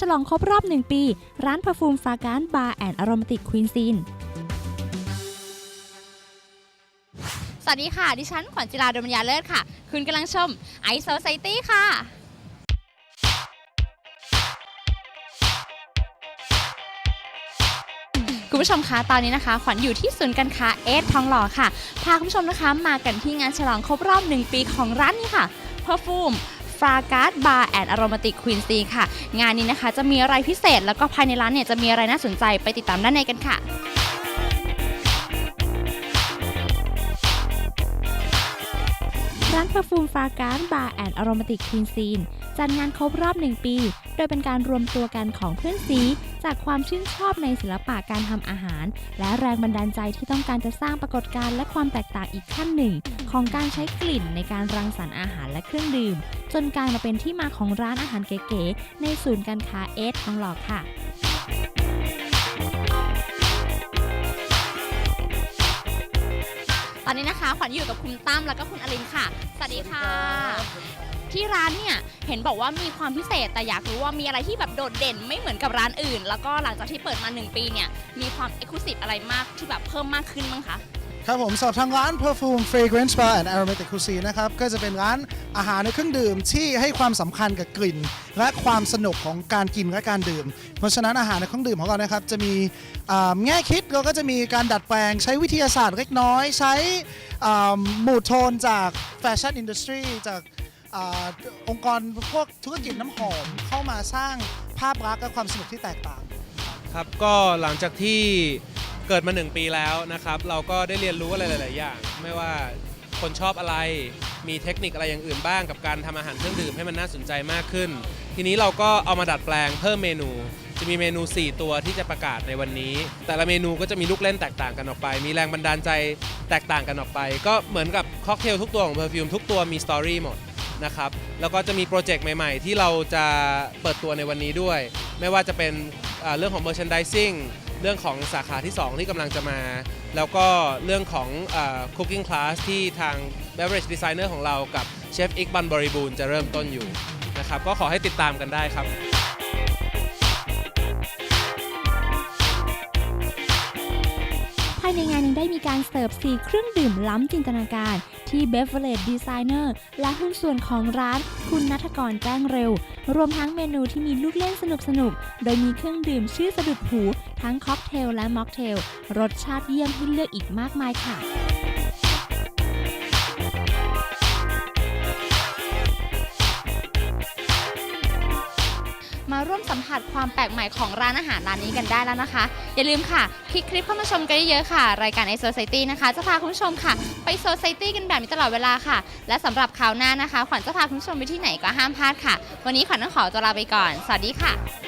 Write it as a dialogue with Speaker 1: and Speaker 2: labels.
Speaker 1: ฉลองครบรอบ 1 ปี ร้านพ e ฟูมฟาการบาร์แอนด์อารมติกควีนซีน
Speaker 2: สวัสดีค่ะ ดิฉันขวัญจิราดมยาเลิศค่ะ คุณกำลังชมไอโซไซตี้ค่ะคุณผู้ชมคะตอนนี้นะคะ ขวัญอยู่ที่ศูนย์การค้าเอสทองหล่อค่ะ พาคุณผู้ชมนะคะมากันที่งานฉลองครบรอบ 1 ปีของร้านนี้ค่ะ Perfume ฟราการ์ดบาร์แอนด์อารมาติกควีนซีค่ะ งานนี้นะคะจะมีอะไรพิเศษแล้วก็ภายในร้านเนี่ยจะมีอะไรน่าสนใจไปติดตามด้านในกันค่ะ
Speaker 1: ร้าน p e ฟูมฟาการบาร์แอนด์อารมาติกควีนซีนจัดงานครบรอบ1ปี โดยเป็นการรวมตัวกันของเพื่อนซีจากความชื่นชอบในศิลปะการทำอาหาร และแรงบันดาลใจที่ต้องการจะสร้างปรากฏการณ์และความแตกต่างอีกขั้นหนึ่ง ของการใช้กลิ่นในการรังสรรค์อาหารและเครื่องดื่ม จนกลายมาเป็นที่มาของร้านอาหารเก๋ๆในศูนย์การค้าเอสทองหล่อค่ะ
Speaker 2: ตอนนี้นะคะขวัญอยู่กับคุณตั้มแล้วก็คุณอลินค่ะ สวัสดีค่ะ ที่ร้านเนี่ยเห็นบอกว่ามีความพิเศษแต่อยากรู้ว่ามีอะไรที่แบบโดดเด่นไม่เหมือนกับร้านอื่น แล้วก็หลังจากที่เปิดมา 1 ปีเนี่ยมีความเอกลุศิอะไรมากที่แบบเพิ่มมากขึ้นมั้งคะ
Speaker 3: ครับผมสำหรับทางร้าน Perfume Fragrance Bar and Aromatic Cuisine นะครับ ก็จะเป็นร้านอาหารในเครื่องดื่มที่ให้ความสำคัญกับกลิ่น และความสนุกของการกินและการดื่ม เพราะฉะนั้นอาหารในเครื่องดื่มของเรานะครับ จะมีอ่าแง่คิดเราก็จะมีการดัดแปลงใช้วิทยาศาสตร์เล็กน้อย ใช้หมู่โทนจากแฟชั่นอินดัสทรีจากอาองค์กรพวกธุรกิจน้ำหอมเข้ามาสร้างภาพลักษณ์และความสนุกที่แตกต่าง
Speaker 4: ครับก็หลังจากที่ เกิดมา 1 ปีแล้วนะครับ เราก็ได้เรียนรู้อะไรหลาย ๆ อย่าง ไม่ว่าคนชอบอะไร มีเทคนิคอะไรอย่างอื่นบ้างกับการทำอาหารเครื่องดื่มให้มันน่าสนใจมากขึ้น ทีนี้เราก็เอามาดัดแปลงเพิ่มเมนู จะมีเมนู 4 ตัวที่จะประกาศในวันนี้ แต่ละเมนูก็จะมีลูกเล่นแตกต่างกันออกไป มีแรงบันดาลใจแตกต่างกันออกไป ก็เหมือนกับค็อกเทลทุกตัวของเพอร์ฟิวมทุกตัวมีสตอรี่หมดนะครับ แล้วก็จะมีโปรเจกต์ใหม่ ๆ ที่เราจะเปิดตัวในวันนี้ด้วย ไม่ว่าจะเป็นเรื่องของ merchandising เรื่องของสาขาที่ 2 ที่กำลังจะมา แล้วก็เรื่องของอา cooking class ที่ทาง beverage designer ของเรากับเชฟอิกบันบริบูรณ์จะเริ่มต้นอยู่นะครับก็ขอให้ติดตามกันได้ครับ
Speaker 1: มีการเสิร์ฟสีเครื่องดื่มล้ำจินตนาการ ที่ Beverage Designer และหุ้นส่วนของร้านคุณนัทกรแจ้งเร็ว รวมทั้งเมนูที่มีลูกเล่นสนุกๆโดยมีเครื่องดื่มชื่อสะดุดหู ทั้งค็อกเทลและม็อกเทล รสชาติเยี่ยมให้เลือกอีกมากมายค่ะ
Speaker 2: มาร่วมสัมผัสความแปลกใหม่ของร้านอาหารร้านนี้กันได้แล้วนะคะ อย่าลืมค่ะ คลิกคลิปเข้ามาชมกันเยอะๆค่ะ รายการไอโซไซตี้นะคะ จะพาคุณผู้ชมค่ะ ไปโซไซตี้กันแบบนี้ตลอดเวลาค่ะ และสำหรับคราวหน้านะคะ ขวัญจะพาคุณผู้ชมไปที่ไหนก็ห้ามพลาดค่ะ วันนี้ขวัญต้องขอตัวลาไปก่อน สวัสดีค่ะ